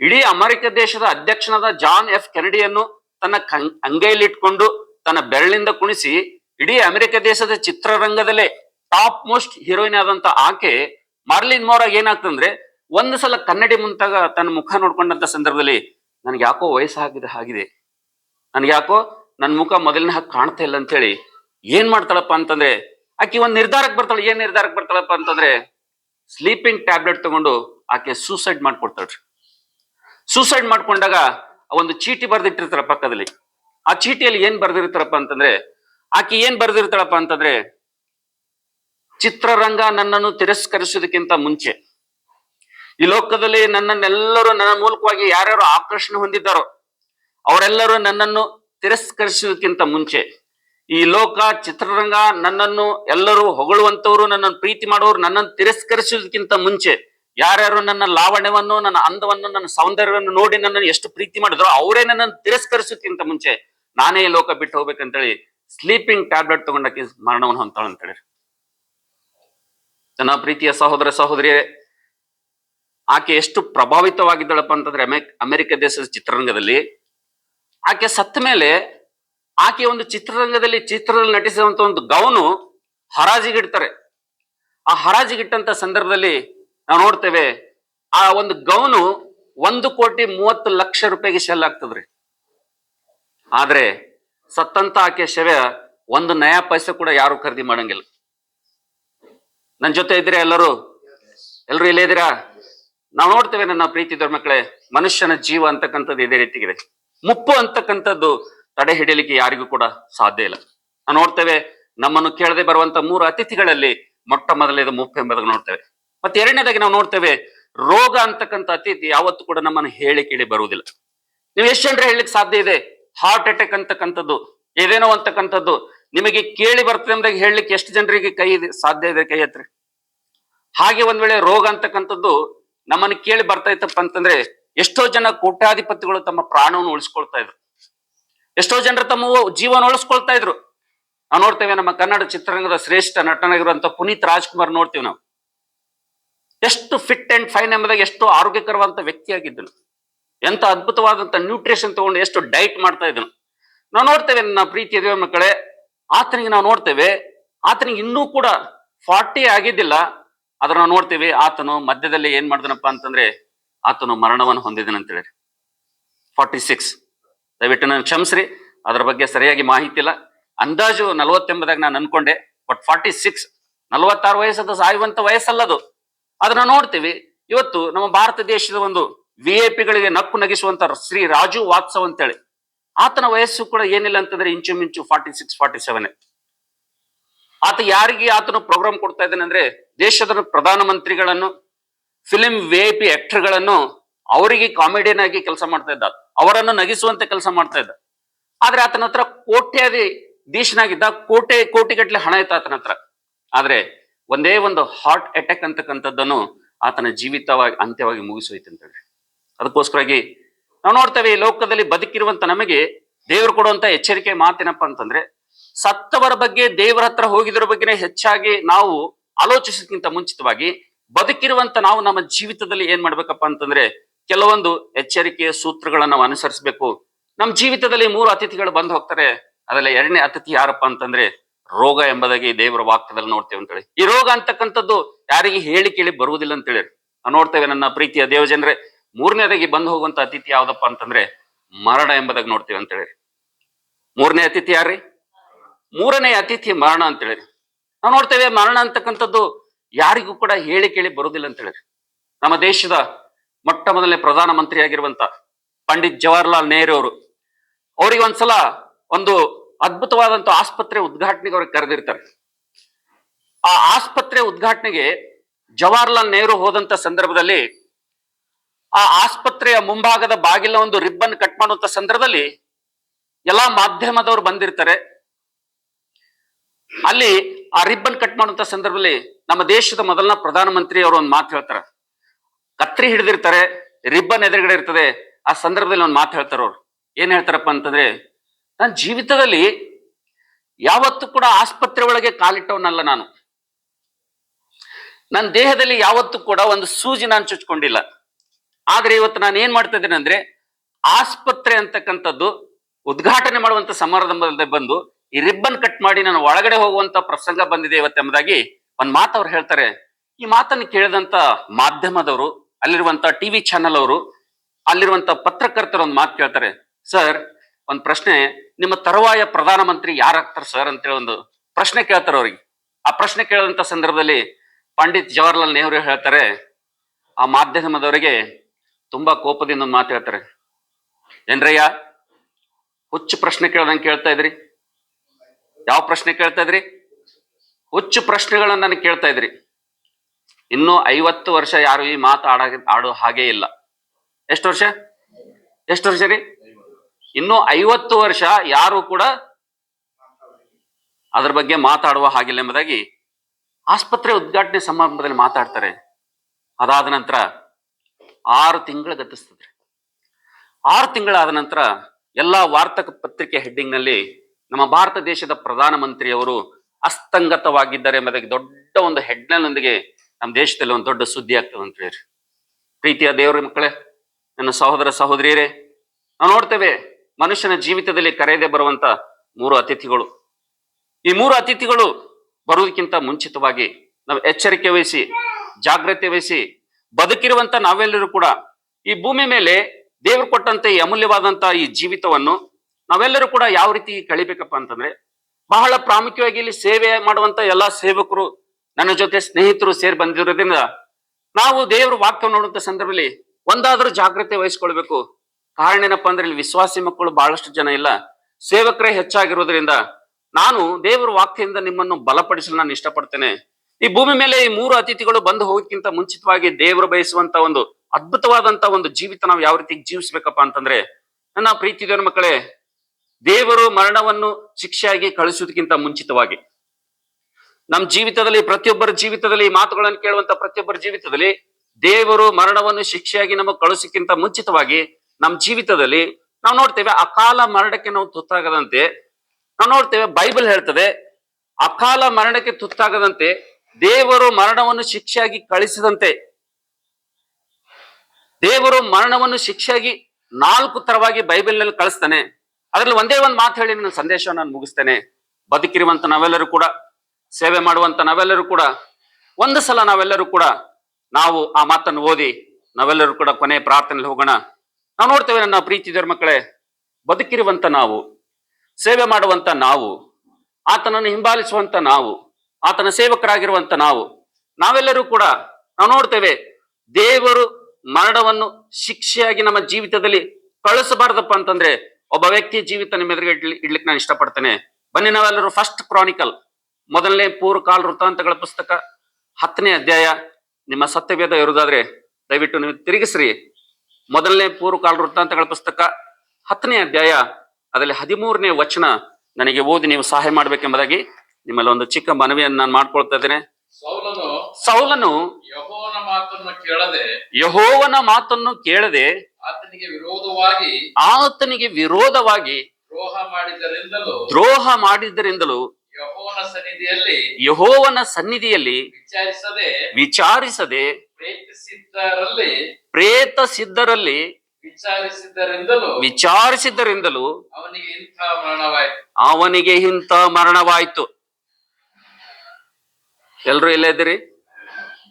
ಇಡೀ ಅಮೆರಿಕ ದೇಶದ ಅಧ್ಯಕ್ಷನಾದ ಜಾನ್ ಎಫ್ ಕೆನಡಿಯನ್ನು ತನ್ನ ಕಂ ಅಂಗೈಲಿಟ್ಕೊಂಡು ತನ್ನ ಬೆರಳಿಂದ ಕುಣಿಸಿ, ಇಡೀ ಅಮೆರಿಕ ದೇಶದ ಚಿತ್ರರಂಗದಲ್ಲೇ ಟಾಪ್ ಮೋಸ್ಟ್ ಹೀರೋಯಿನ್ ಆದಂತ ಆಕೆ ಮಾರ್ಲಿನ್ ಮೋರಾಗ್ ಏನಾಗ್ತಂದ್ರೆ, ಒಂದು ಸಲ ಕನ್ನಡಿ ಮುಂತಾಗ ತನ್ನ ಮುಖ ನೋಡ್ಕೊಂಡಂತ ಸಂದರ್ಭದಲ್ಲಿ ನನಗೆ ಯಾಕೋ ವಯಸ್ಸಾಗಿದೆ ಆಗಿದೆ ನನಗೆ ಯಾಕೋ ನನ್ನ ಮುಖ ಮೊದಲಿನ ಹಾಗೆ ಕಾಣ್ತಾ ಇಲ್ಲ ಅಂತೇಳಿ ಏನ್ ಮಾಡ್ತಾಳಪ್ಪ ಅಂತಂದ್ರೆ, ಆಕೆ ಒಂದ್ ನಿರ್ಧಾರಕ್ಕೆ ಬರ್ತಾಳೆ, ಏನ್ ನಿರ್ಧಾರಕ್ಕೆ ಬರ್ತಾಳಪ್ಪ ಅಂತಂದ್ರೆ ಸ್ಲೀಪಿಂಗ್ ಟ್ಯಾಬ್ಲೆಟ್ ತಗೊಂಡು ಆಕೆ ಸೂಸೈಡ್ ಮಾಡ್ಕೊಡ್ತಾಳ್ರಿ. ಸೂಸೈಡ್ ಮಾಡ್ಕೊಂಡಾಗ ಒಂದು ಚೀಟಿ ಬರ್ದಿಟ್ಟಿರ್ತಾರ ಪಕ್ಕದಲ್ಲಿ. ಆ ಚೀಟಿಯಲ್ಲಿ ಏನ್ ಬರ್ದಿರ್ತಾರಪ್ಪ ಅಂತಂದ್ರೆ, ಆಕೆ ಏನ್ ಬರ್ದಿರ್ತಾಳಪ್ಪ ಅಂತಂದ್ರೆ, ಚಿತ್ರರಂಗ ನನ್ನನ್ನು ತಿರಸ್ಕರಿಸೋದಕ್ಕಿಂತ ಮುಂಚೆ, ಈ ಲೋಕದಲ್ಲಿ ನನ್ನನ್ನೆಲ್ಲರೂ ನನ್ನ ಮೂಲಕವಾಗಿ ಯಾರ್ಯಾರು ಆಕರ್ಷಣೆ ಹೊಂದಿದ್ದಾರೋ, ಅವರೆಲ್ಲರೂ ನನ್ನನ್ನು ತಿರಸ್ಕರಿಸೋದಕ್ಕಿಂತ ಮುಂಚೆ ಈ ಲೋಕ, ಚಿತ್ರರಂಗ ನನ್ನನ್ನು ಎಲ್ಲರೂ ಹೊಗಳುವಂತವ್ರು, ನನ್ನನ್ನು ಪ್ರೀತಿ ಮಾಡೋರು, ನನ್ನನ್ನು ತಿರಸ್ಕರಿಸುವುದಕ್ಕಿಂತ ಮುಂಚೆ ಯಾರ್ಯಾರು ನನ್ನ ಲಾವಣ್ಯವನ್ನು, ನನ್ನ ಅಂದವನ್ನು, ನನ್ನ ಸೌಂದರ್ಯವನ್ನು ನೋಡಿ ನನ್ನನ್ನು ಎಷ್ಟು ಪ್ರೀತಿ ಮಾಡಿದ್ರು ಅವರೇ ನನ್ನನ್ನು ತಿರಸ್ಕರಿಸೋದಕ್ಕಿಂತ ಮುಂಚೆ ನಾನೇ ಲೋಕ ಬಿಟ್ಟು ಹೋಗ್ಬೇಕಂತೇಳಿ ಸ್ಲೀಪಿಂಗ್ ಟ್ಯಾಬ್ಲೆಟ್ ತಗೊಂಡಕ್ಕೆ ಮರಣವನ್ನು ಹೊಂತಾಳ ಅಂತೇಳಿ ನನ್ನ ಪ್ರೀತಿಯ ಸಹೋದರ ಸಹೋದರಿಯರೇ ಆಕೆ ಎಷ್ಟು ಪ್ರಭಾವಿತವಾಗಿದ್ದಳಪ್ಪ ಅಂತಂದ್ರೆ ಅಮೆ, ಅಮೆರಿಕ ದೇಶದ ಚಿತ್ರರಂಗದಲ್ಲಿ, ಆಕೆ ಸತ್ತ ಮೇಲೆ ಆಕೆ ಒಂದು ಚಿತ್ರರಂಗದಲ್ಲಿ ಚಿತ್ರದಲ್ಲಿ ನಟಿಸಿದಂತ ಒಂದು ಗೌನು ಹರಾಜಿಗಿಡ್ತಾರೆ ಆ ಹರಾಜಿಗಿಟ್ಟಂತ ಸಂದರ್ಭದಲ್ಲಿ ನಾವು ನೋಡ್ತೇವೆ, ಆ ಒಂದು ಗೌನು ಒಂದು ಕೋಟಿ ಮೂವತ್ತು ಲಕ್ಷ ರೂಪಾಯಿಗೆ ಶೆಲ್ ಆಗ್ತದ್ರಿ ಆದ್ರೆ ಸತ್ತಂತ ಆಕೆ ಶವ ಒಂದು ನಯಾ ಪೈಸೆ ಕೂಡ ಯಾರು ಖರೀದಿ ಮಾಡಂಗಿಲ್ಲ. ನನ್ ಜೊತೆ ಇದ್ದೀರಾ ಎಲ್ಲರೂ? ಎಲ್ಲರೂ ಇಲ್ಲೇ ಇದ್ದೀರಾ? ನಾವು ನೋಡ್ತೇವೆ ನನ್ನ ಪ್ರೀತಿ ಮಕ್ಕಳೇ, ಮನುಷ್ಯನ ಜೀವ ಅಂತಕ್ಕಂಥದ್ದು ಇದೇ ರೀತಿಗಿದೆ. ಮುಪ್ಪು ಅಂತಕ್ಕಂಥದ್ದು ತಡೆ ಹಿಡಿಯಲಿಕ್ಕೆ ಯಾರಿಗೂ ಕೂಡ ಸಾಧ್ಯ ಇಲ್ಲ. ನೋಡ್ತೇವೆ, ನಮ್ಮನ್ನು ಕೇಳದೆ ಬರುವಂತ ಮೂರು ಅತಿಥಿಗಳಲ್ಲಿ ಮೊಟ್ಟ ಮೊದಲೇದು ಮುಪ್ಪು ಎಂಬುದಾಗಿ ನೋಡ್ತೇವೆ. ಮತ್ತೆ ಎರಡನೇದಾಗಿ ನಾವು ನೋಡ್ತೇವೆ, ರೋಗ ಅಂತಕ್ಕಂಥ ಅತಿಥಿ ಯಾವತ್ತೂ ಕೂಡ ನಮ್ಮನ್ನು ಹೇಳಿ ಕೇಳಿ ಬರುವುದಿಲ್ಲ. ನೀವು ಎಷ್ಟು ಜನರು ಹೇಳಲಿಕ್ಕೆ ಸಾಧ್ಯ ಇದೆ? ಹಾರ್ಟ್ ಅಟ್ಯಾಕ್ ಅಂತಕ್ಕಂಥದ್ದು ಏನೇನೋ ಅಂತಕ್ಕಂಥದ್ದು, ನಿಮಗೆ ಕೇಳಿ ಬರ್ತದೆ ಅಂದಾಗ ಹೇಳಲಿಕ್ಕೆ ಎಷ್ಟು ಜನರಿಗೆ ಕೈ ಇದೆ, ಸಾಧ್ಯ ಇದೆ ಕೈ ಹತ್ರ? ಹಾಗೆ ಒಂದ್ ವೇಳೆ ರೋಗ ಅಂತಕ್ಕಂಥದ್ದು ನಮ್ಮನ್ನು ಕೇಳಿ ಬರ್ತಾ ಇತ್ತಪ್ಪ ಅಂತಂದ್ರೆ ಎಷ್ಟೋ ಜನ ಕೋಟ್ಯಾಧಿಪತಿಗಳು ತಮ್ಮ ಪ್ರಾಣವನ್ನು ಉಳಿಸ್ಕೊಳ್ತಾ ಇದ್ರು. ಎಷ್ಟೋ ಜನರು ತಮ್ಮ ಜೀವನ ಉಳಿಸ್ಕೊಳ್ತಾ ಇದ್ರು. ನಾವು ನೋಡ್ತೇವೆ ನಮ್ಮ ಕನ್ನಡ ಚಿತ್ರರಂಗದ ಶ್ರೇಷ್ಠ ನಟನಾಗಿರುವಂತ ಪುನೀತ್ ರಾಜ್ಕುಮಾರ್ ನೋಡ್ತೀವಿ ನಾವು. ಎಷ್ಟು ಫಿಟ್ ಅಂಡ್ ಫೈನ್ ಎಂಬುದಾಗಿ ಎಷ್ಟು ಆರೋಗ್ಯಕರವಾದಂತ ವ್ಯಕ್ತಿಯಾಗಿದ್ದನು ಎಂತ ಅದ್ಭುತವಾದಂತ ನ್ಯೂಟ್ರಿಷನ್ ತಗೊಂಡು ಎಷ್ಟು ಡೈಟ್ ಮಾಡ್ತಾ ಇದ್ದನು. ನಾವು ನೋಡ್ತೇವೆ ನನ್ನ ಪ್ರೀತಿಯ ದೇವ ಮಕ್ಕಳೇ, ಆತನಿಗೆ ನಾವು ನೋಡ್ತೇವೆ, ಆತನಿಗೆ ಇನ್ನೂ ಕೂಡ ಫಾರ್ಟಿ ಆಗಿದ್ದಿಲ್ಲ. ಆದ್ರೆ ನಾವು ನೋಡ್ತೇವೆ ಆತನು ಮಧ್ಯದಲ್ಲಿ ಏನ್ ಮಾಡಿದನಪ್ಪ ಅಂತಂದ್ರೆ ಆತನು ಮರಣವನ್ನು ಹೊಂದಿದನಂತೇಳಿ. ಫಾರ್ಟಿ ಸಿಕ್ಸ್ ದಯವಿಟ್ಟು ನಾನು ಕ್ಷಮಿಸ್ರಿ. ಅದ್ರ ಬಗ್ಗೆ ಸರಿಯಾಗಿ ಮಾಹಿತಿ ಇಲ್ಲ ಅಂದಾಜು ನಲವತ್ತೆಂಬದಾಗ ನಾನು ಅನ್ಕೊಂಡೆ ಬಟ್ ಫಾರ್ಟಿ ಸಿಕ್ಸ್ ನಲವತ್ತಾರು ವಯಸ್ಸದ ಸಾಯುವಂತ ವಯಸ್ಸಲ್ಲದು. ಅದನ್ನ ನೋಡ್ತೀವಿ. ಇವತ್ತು ನಮ್ಮ ಭಾರತ ದೇಶದ ಒಂದು ವಿ ಎ ಪಿಗಳಿಗೆ ನಕ್ಕು ನಗಿಸುವಂತ ಶ್ರೀ ರಾಜು ವಾತ್ಸವ್ ಅಂತೇಳಿ. ಆತನ ವಯಸ್ಸು ಕೂಡ ಏನಿಲ್ಲ ಅಂತಂದ್ರೆ ಇಂಚುಮಿಂಚು ಫಾರ್ಟಿ ಸಿಕ್ಸ್ ಫಾರ್ಟಿ ಸೆವೆನ್ ಆತ ಯಾರಿಗೆ ಆತನು ಪ್ರೋಗ್ರಾಮ್ ಕೊಡ್ತಾ ಇದ್ದಾನೆ ಅಂದ್ರೆ ದೇಶದ ಪ್ರಧಾನ ಮಂತ್ರಿಗಳನ್ನು ಫಿಲಿಂ ವಿ ಐ ಪಿ ಗಳನ್ನು ಅವರಿಗೆ ಕಾಮಿಡಿಯನ್ ಆಗಿ ಕೆಲಸ ಮಾಡ್ತಾ ಇದ್ದ. ಅವರನ್ನು ನಗಿಸುವಂತೆ ಕೆಲಸ ಮಾಡ್ತಾ ಇದ್ದ. ಆದ್ರೆ ಆತನ ಹತ್ರ ಕೋಟ್ಯಾದಿ ದೇಶನಾಗಿದ್ದ, ಕೋಟೆ ಕೋಟಿಗಟ್ಟಲೆ ಹಣ ಇತ್ತು ಆತನ ಹತ್ರ. ಆದ್ರೆ ಒಂದೇ ಒಂದು ಹಾರ್ಟ್ ಅಟ್ಯಾಕ್ ಅಂತಕ್ಕಂಥದ್ದನ್ನು ಆತನ ಜೀವಿತವಾಗಿ, ಅಂತ್ಯವಾಗಿ ಮುಗಿಸೋಯ್ತು ಅಂತ ಹೇಳಿ. ಅದಕ್ಕೋಸ್ಕರವಾಗಿ ನಾವು ನೋಡ್ತೇವೆ, ಈ ಲೋಕದಲ್ಲಿ ಬದುಕಿರುವಂತ ನಮಗೆ ದೇವರು ಕೊಡುವಂತ ಎಚ್ಚರಿಕೆ ಮಾತೇನಪ್ಪ ಅಂತಂದ್ರೆ, ಸತ್ತವರ ಬಗ್ಗೆ ದೇವರ ಹತ್ರ ಹೋಗಿದ್ರ ಬಗ್ಗೆನೇ ಹೆಚ್ಚಾಗಿ ನಾವು ಆಲೋಚಿಸೋದಕ್ಕಿಂತ ಮುಂಚಿತವಾಗಿ ಬದುಕಿರುವಂತ ನಾವು ನಮ್ಮ ಜೀವಿತದಲ್ಲಿ ಏನ್ ಮಾಡ್ಬೇಕಪ್ಪ ಅಂತಂದ್ರೆ ಕೆಲವೊಂದು ಎಚ್ಚರಿಕೆಯ ಸೂತ್ರಗಳನ್ನು ಅನುಸರಿಸಬೇಕು. ನಮ್ಮ ಜೀವಿತದಲ್ಲಿ ಮೂರು ಅತಿಥಿಗಳು ಬಂದು ಹೋಗ್ತಾರೆ. ಅದರಲ್ಲಿ ಎರಡನೇ ಅತಿಥಿ ಯಾರಪ್ಪ ಅಂತಂದ್ರೆ ರೋಗ ಎಂಬುದಾಗಿ ದೇವರ ವಾಕ್ಯದಲ್ಲಿ ನೋಡ್ತೇವೆ ಅಂತೇಳಿ. ಈ ರೋಗ ಅಂತಕ್ಕಂಥದ್ದು ಯಾರಿಗೆ ಹೇಳಿ ಕೇಳಿ ಬರುವುದಿಲ್ಲ ಅಂತೇಳಿ. ನಾವು ನೋಡ್ತೇವೆ ನನ್ನ ಪ್ರೀತಿಯ ದೇವಜನರೇ, ಮೂರನೇದಾಗಿ ಬಂದು ಹೋಗುವಂತ ಅತಿಥಿ ಯಾವ್ದಪ್ಪ ಅಂತಂದ್ರೆ ಮರಣ ಎಂಬುದಾಗಿ ನೋಡ್ತೇವೆ ಅಂತೇಳಿ. ಮೂರನೇ ಅತಿಥಿ ಯಾರ್ರಿ? ಮೂರನೇ ಅತಿಥಿ ಮರಣ ಅಂತೇಳಿ. ನಾವು ನೋಡ್ತೇವೆ ಮರಣ ಅಂತಕ್ಕಂಥದ್ದು ಯಾರಿಗೂ ಕೂಡ ಹೇಳಿ ಕೇಳಿ ಬರುವುದಿಲ್ಲ ಅಂತೇಳಿ. ನಮ್ಮ ದೇಶದ ಮೊಟ್ಟ ಮೊದಲನೇ ಪ್ರಧಾನ ಮಂತ್ರಿ ಆಗಿರುವಂತ ಪಂಡಿತ್ ಜವಾಹರ್ಲಾಲ್ ನೆಹರು ಅವರು ಅವರಿಗೆ ಒಂದ್ಸಲ ಒಂದು ಅದ್ಭುತವಾದಂತ ಆಸ್ಪತ್ರೆ ಉದ್ಘಾಟನೆಗೆ ಅವ್ರಿಗೆ ಕರೆದಿರ್ತಾರೆ. ಆ ಆಸ್ಪತ್ರೆ ಉದ್ಘಾಟನೆಗೆ ಜವಾಹರ್ಲಾಲ್ ನೆಹರು ಹೋದಂತ ಸಂದರ್ಭದಲ್ಲಿ ಆ ಆಸ್ಪತ್ರೆಯ ಮುಂಭಾಗದ ಬಾಗಿಲ ಒಂದು ರಿಬ್ಬನ್ ಕಟ್ ಮಾಡುವಂತ ಸಂದರ್ಭದಲ್ಲಿ ಎಲ್ಲಾ ಮಾಧ್ಯಮದವರು ಬಂದಿರ್ತಾರೆ. ಅಲ್ಲಿ ಆ ರಿಬ್ಬನ್ ಕಟ್ ಮಾಡುವಂತ ಸಂದರ್ಭದಲ್ಲಿ ನಮ್ಮ ದೇಶದ ಮೊದಲನ ಪ್ರಧಾನಮಂತ್ರಿ ಅವರು ಒಂದು ಮಾತು ಹೇಳ್ತಾರೆ. ಕತ್ರಿ ಹಿಡಿದಿರ್ತಾರೆ, ರಿಬ್ಬನ್ ಎದುರುಗಡೆ ಇರ್ತದೆ. ಆ ಸಂದರ್ಭದಲ್ಲಿ ಒಂದು ಮಾತು ಹೇಳ್ತಾರೆ ಅವ್ರು. ಏನ್ ಹೇಳ್ತಾರಪ್ಪ ಅಂತಂದ್ರೆ ನನ್ನ ಜೀವಿತದಲ್ಲಿ ಯಾವತ್ತೂ ಕೂಡ ಆಸ್ಪತ್ರೆ ಒಳಗೆ ಕಾಲಿಟ್ಟವನಲ್ಲ ನಾನು. ನನ್ನ ದೇಹದಲ್ಲಿ ಯಾವತ್ತೂ ಕೂಡ ಒಂದು ಸೂಜಿ ನಾನು ಚುಚ್ಕೊಂಡಿಲ್ಲ. ಆದ್ರೆ ಇವತ್ತು ನಾನು ಏನ್ ಮಾಡ್ತಾ ಇದ್ದೇನೆ ಅಂದ್ರೆ, ಆಸ್ಪತ್ರೆ ಅಂತಕ್ಕಂಥದ್ದು ಉದ್ಘಾಟನೆ ಮಾಡುವಂತ ಸಮಾರಂಭದಲ್ಲಿ ಬಂದು, ಈ ರಿಬ್ಬನ್ ಕಟ್ ಮಾಡಿ ನಾನು ಒಳಗಡೆ ಹೋಗುವಂತ ಪ್ರಸಂಗ ಬಂದಿದೆ ಇವತ್ತೆಂಬುದಾಗಿ ಒಂದ್ ಮಾತು ಅವ್ರು ಹೇಳ್ತಾರೆ. ಈ ಮಾತನ್ನು ಕೇಳಿದಂತ ಮಾಧ್ಯಮದವರು ಅಲ್ಲಿರುವಂತ ಟಿವಿ ಚಾನೆಲ್ ಅವರು, ಅಲ್ಲಿರುವಂತ ಪತ್ರಕರ್ತರು ಒಂದು ಮಾತು ಕೇಳ್ತಾರೆ, ಸರ್, ಒಂದು ಪ್ರಶ್ನೆ, ನಿಮ್ಮ ತರುವಾಯ ಪ್ರಧಾನಮಂತ್ರಿ ಯಾರಾಗ್ತಾರೆ ಸರ್? ಅಂತೇಳಿ ಒಂದು ಪ್ರಶ್ನೆ ಕೇಳ್ತಾರೆ ಅವ್ರಿಗೆ. ಆ ಪ್ರಶ್ನೆ ಕೇಳಿದಂತ ಸಂದರ್ಭದಲ್ಲಿ ಪಂಡಿತ್ ಜವಾಹರ್ಲಾಲ್ ನೆಹರು ಹೇಳ್ತಾರೆ, ಆ ಮಾಧ್ಯಮದವರಿಗೆ ತುಂಬಾ ಕೋಪದಿಂದ ಒಂದು ಮಾತು ಹೇಳ್ತಾರೆ. ಏನ್ರಯ್ಯ, ಹುಚ್ಚು ಪ್ರಶ್ನೆ ಕೇಳ್ದಂಗೆ ಕೇಳ್ತಾ ಇದ್ರಿ? ಯಾವ ಪ್ರಶ್ನೆ ಕೇಳ್ತಾ ಇದ್ರಿ? ಹುಚ್ಚು ಪ್ರಶ್ನೆಗಳನ್ನ ನನಗೆ ಕೇಳ್ತಾ ಇದ್ರಿ. ಇನ್ನು ಐವತ್ತು ವರ್ಷ ಯಾರು ಈ ಮಾತು ಆಡ, ಆಡೋ ಹಾಗೆ ಇಲ್ಲ. ಎಷ್ಟು ವರ್ಷ? ಎಷ್ಟು ವರ್ಷ ರೀ? ಇನ್ನು ಐವತ್ತು ವರ್ಷ ಯಾರು ಕೂಡ ಅದ್ರ ಬಗ್ಗೆ ಮಾತಾಡುವ ಹಾಗಿಲ್ಲ ಎಂಬುದಾಗಿ ಆಸ್ಪತ್ರೆ ಉದ್ಘಾಟನೆ ಸಮಾರಂಭದಲ್ಲಿ ಮಾತಾಡ್ತಾರೆ. ಅದಾದ ನಂತರ ಆರು ತಿಂಗಳು ಗತಿಸ್ತದೆ. ಆರು ತಿಂಗಳಾದ ನಂತರ ಎಲ್ಲಾ ವಾರ್ತಕ ಪತ್ರಿಕೆ ಹೆಡ್ಡಿಂಗ್ನಲ್ಲಿ ನಮ್ಮ ಭಾರತ ದೇಶದ ಪ್ರಧಾನಮಂತ್ರಿಯವರು ಅಸ್ತಂಗತವಾಗಿದ್ದಾರೆ ಎಂಬುದಾಗಿ ದೊಡ್ಡ ಒಂದು ಹೆಡ್ನೊಂದಿಗೆ ನಮ್ಮ ದೇಶದಲ್ಲಿ ಒಂದು ದೊಡ್ಡ ಸುದ್ದಿ ಆಗ್ತದೆ ಅಂತ ಹೇಳಿ ಪ್ರೀತಿಯ ದೇವರ ಮಕ್ಕಳೇ, ನನ್ನ ಸಹೋದರ ಸಹೋದರಿಯರೇ, ನಾವು ನೋಡ್ತೇವೆ ಮನುಷ್ಯನ ಜೀವಿತದಲ್ಲಿ ಕರೆಯದೆ ಬರುವಂತ ಮೂರು ಅತಿಥಿಗಳು. ಈ ಮೂರು ಅತಿಥಿಗಳು ಬರುವುದಕ್ಕಿಂತ ಮುಂಚಿತವಾಗಿ ನಾವು ಎಚ್ಚರಿಕೆ ವಹಿಸಿ, ಜಾಗ್ರತೆ ವಹಿಸಿ, ಬದುಕಿರುವಂತ ನಾವೆಲ್ಲರೂ ಕೂಡ ಈ ಭೂಮಿ ಮೇಲೆ ದೇವರು ಕೊಟ್ಟಂತ ಈ ಅಮೂಲ್ಯವಾದಂತ ಈ ಜೀವಿತವನ್ನು ನಾವೆಲ್ಲರೂ ಕೂಡ ಯಾವ ರೀತಿ ಕಳಿಬೇಕಪ್ಪ ಅಂತಂದ್ರೆ ಬಹಳ ಪ್ರಾಮುಖ್ಯವಾಗಿ ಇಲ್ಲಿ ಸೇವೆ ಮಾಡುವಂತ ಎಲ್ಲಾ ಸೇವಕರು ನನ್ನ ಜೊತೆ ಸ್ನೇಹಿತರು ಸೇರಿ ಬಂದಿರೋದ್ರಿಂದ ನಾವು ದೇವರ ವಾಕ್ಯ ನೋಡುವಂತ ಸಂದರ್ಭದಲ್ಲಿ ಒಂದಾದ್ರೂ ಜಾಗ್ರತೆ ವಹಿಸ್ಕೊಳ್ಬೇಕು. ಕಾರಣ ಏನಪ್ಪಾ ಅಂದ್ರೆ ಇಲ್ಲಿ ವಿಶ್ವಾಸಿ ಮಕ್ಕಳು ಬಹಳಷ್ಟು ಜನ ಇಲ್ಲ. ಸೇವಕರೇ ಹೆಚ್ಚಾಗಿರೋದ್ರಿಂದ ನಾನು ದೇವರ ವಾಕ್ಯದಿಂದ ನಿಮ್ಮನ್ನು ಬಲಪಡಿಸಲು ನಾನು ಇಷ್ಟಪಡ್ತೇನೆ. ಈ ಭೂಮಿ ಮೇಲೆ ಈ ಮೂರು ಅತಿಥಿಗಳು ಬಂದು ಹೋಗೋಕ್ಕಿಂತ ಮುಂಚಿತವಾಗಿ ದೇವರು ಬಯಸುವಂತ ಒಂದು ಅದ್ಭುತವಾದಂತ ಒಂದು ಜೀವಿತ ನಾವು ಯಾವ ರೀತಿ ಜೀವಿಸ್ಬೇಕಪ್ಪ ಅಂತಂದ್ರೆ ನನ್ನ ಪ್ರೀತಿ ಮಕ್ಕಳೇ, ದೇವರು ಮರಣವನ್ನು ಶಿಕ್ಷೆಯಾಗಿ ಕಳಿಸುವುದಕ್ಕಿಂತ ಮುಂಚಿತವಾಗಿ ನಮ್ಮ ಜೀವಿತದಲ್ಲಿ, ಪ್ರತಿಯೊಬ್ಬರ ಜೀವಿತದಲ್ಲಿ ಮಾತುಗಳನ್ನು ಕೇಳುವಂತ ಪ್ರತಿಯೊಬ್ಬರ ಜೀವಿತದಲ್ಲಿ ದೇವರು ಮರಣವನ್ನು ಶಿಕ್ಷೆಯಾಗಿ ನಮಗೆ ಕಳಿಸಕ್ಕಿಂತ ಮುಂಚಿತವಾಗಿ ನಮ್ಮ ಜೀವಿತದಲ್ಲಿ ನಾವು ನೋಡ್ತೇವೆ ಅಕಾಲ ಮರಣಕ್ಕೆ ನಾವು ತುತ್ತಾಗದಂತೆ, ನಾವು ನೋಡ್ತೇವೆ ಬೈಬಲ್ ಹೇಳ್ತದೆ, ಅಕಾಲ ಮರಣಕ್ಕೆ ತುತ್ತಾಗದಂತೆ ದೇವರು ಮರಣವನ್ನು ಶಿಕ್ಷೆಯಾಗಿ ಕಳಿಸಿದಂತೆ. ದೇವರು ಮರಣವನ್ನು ಶಿಕ್ಷೆಯಾಗಿ ನಾಲ್ಕು ತರವಾಗಿ ಬೈಬಲ್ನಲ್ಲಿ ಕಳಿಸ್ತಾನೆ. ಅದರಲ್ಲಿ ಒಂದೇ ಒಂದು ಮಾತು ಹೇಳಿ ನನ್ನ ಸಂದೇಶವನ್ನು ನಾನು ಮುಗಿಸ್ತೇನೆ. ಬದುಕಿರುವಂತ ನಾವೆಲ್ಲರೂ ಕೂಡ ಸೇವೆ ಮಾಡುವಂತ ನಾವೆಲ್ಲರೂ ಕೂಡ, ಒಂದು ಸಲ ನಾವೆಲ್ಲರೂ ಕೂಡ ನಾವು ಆ ಮಾತನ್ನು ಓದಿ ನಾವೆಲ್ಲರೂ ಕೂಡ ಕೊನೆ ಪ್ರಾರ್ಥನೆಯಲ್ಲಿ ಹೋಗೋಣ. ನಾವು ನೋಡ್ತೇವೆ ನನ್ನ ಪ್ರೀತಿ ಧರ್ಮಕ್ಕಳೇ ಮಕ್ಕಳೇ, ಬದುಕಿರುವಂತ ನಾವು, ಸೇವೆ ಮಾಡುವಂತ ನಾವು, ಆತನನ್ನು ಹಿಂಬಾಲಿಸುವಂತ ನಾವು, ಆತನ ಸೇವಕರಾಗಿರುವಂತ ನಾವು, ನಾವೆಲ್ಲರೂ ಕೂಡ ನಾವು ನೋಡ್ತೇವೆ ದೇವರು ಮರಣವನ್ನು ಶಿಕ್ಷೆಯಾಗಿ ನಮ್ಮ ಜೀವಿತದಲ್ಲಿ ಕಳಿಸಬಾರ್ದಪ್ಪ ಅಂತಂದ್ರೆ, ಒಬ್ಬ ವ್ಯಕ್ತಿಯ ಜೀವಿತ ನಿಮ್ಮ ಎದುರುಗಡೆ ಇಡ್ಲಿ ಇಡ್ಲಿಕ್ಕೆ ನಾನು ಇಷ್ಟಪಡ್ತೇನೆ. ಬನ್ನಿ ನಾವೆಲ್ಲರೂ ಫಸ್ಟ್ ಕ್ರಾನಿಕಲ್ ಮೊದಲನೇ ಪೂರ್ವಕಾಲ ವೃತ್ತಾಂತಗಳ ಪುಸ್ತಕ ಹತ್ತನೇ ಅಧ್ಯಾಯ. ನಿಮ್ಮ ಸತ್ಯವೇದ ಇರುವುದಾದ್ರೆ ದಯವಿಟ್ಟು ನೀವು ತಿರುಗಿಸ್ರಿ. ಮೊದಲನೇ ಪೂರ್ವಕಾಲ ವೃತ್ತಾಂತಗಳ ಪುಸ್ತಕ ಹತ್ತನೇ ಅಧ್ಯಾಯ ಅದರಲ್ಲಿ ಹದಿಮೂರನೇ ವಚನ ನನಗೆ ಓದಿ ನೀವು ಸಹಾಯ ಮಾಡಬೇಕೆಂಬುದಾಗಿ ನಿಮ್ಮಲ್ಲಿ ಒಂದು ಚಿಕ್ಕ ಮನವಿಯನ್ನು ನಾನು ಮಾಡ್ಕೊಳ್ತಾ ಇದ್ದೇನೆ. ಸೌಲನು ಯಹೋವನ ಮಾತನ್ನು ಕೇಳದೆ ಯಹೋವನ ಮಾತನ್ನು ಕೇಳದೆ ಆತನಿಗೆ ವಿರೋಧವಾಗಿ ಆತನಿಗೆ ವಿರೋಧವಾಗಿ ದ್ರೋಹ ಮಾಡಿದರಿಂದಲೂ ದ್ರೋಹ ಮಾಡಿದ್ದರಿಂದಲೂ ಯಹೋವನ ಸನ್ನಿಧಿಯಲ್ಲಿ ಯಹೋವನ ಸನ್ನಿಧಿಯಲ್ಲಿ ವಿಚಾರಿಸದೆ ವಿಚಾರಿಸದೆ ಪ್ರೇತ ಸಿದ್ಧರಲ್ಲಿ ವಿಚಾರಿಸಿದ್ದರಿಂದಲೂ ವಿಚಾರಿಸಿದ್ದರಿಂದಲೂ ಅವನಿಗೆ ಇಂಥ ಮರಣವಾಯಿತು. ಅವನಿಗೆ ಇಂಥ ಮರಣವಾಯ್ತು. ಎಲ್ರು ಇಲ್ಲೇ ಇದ್ದೀರಿ?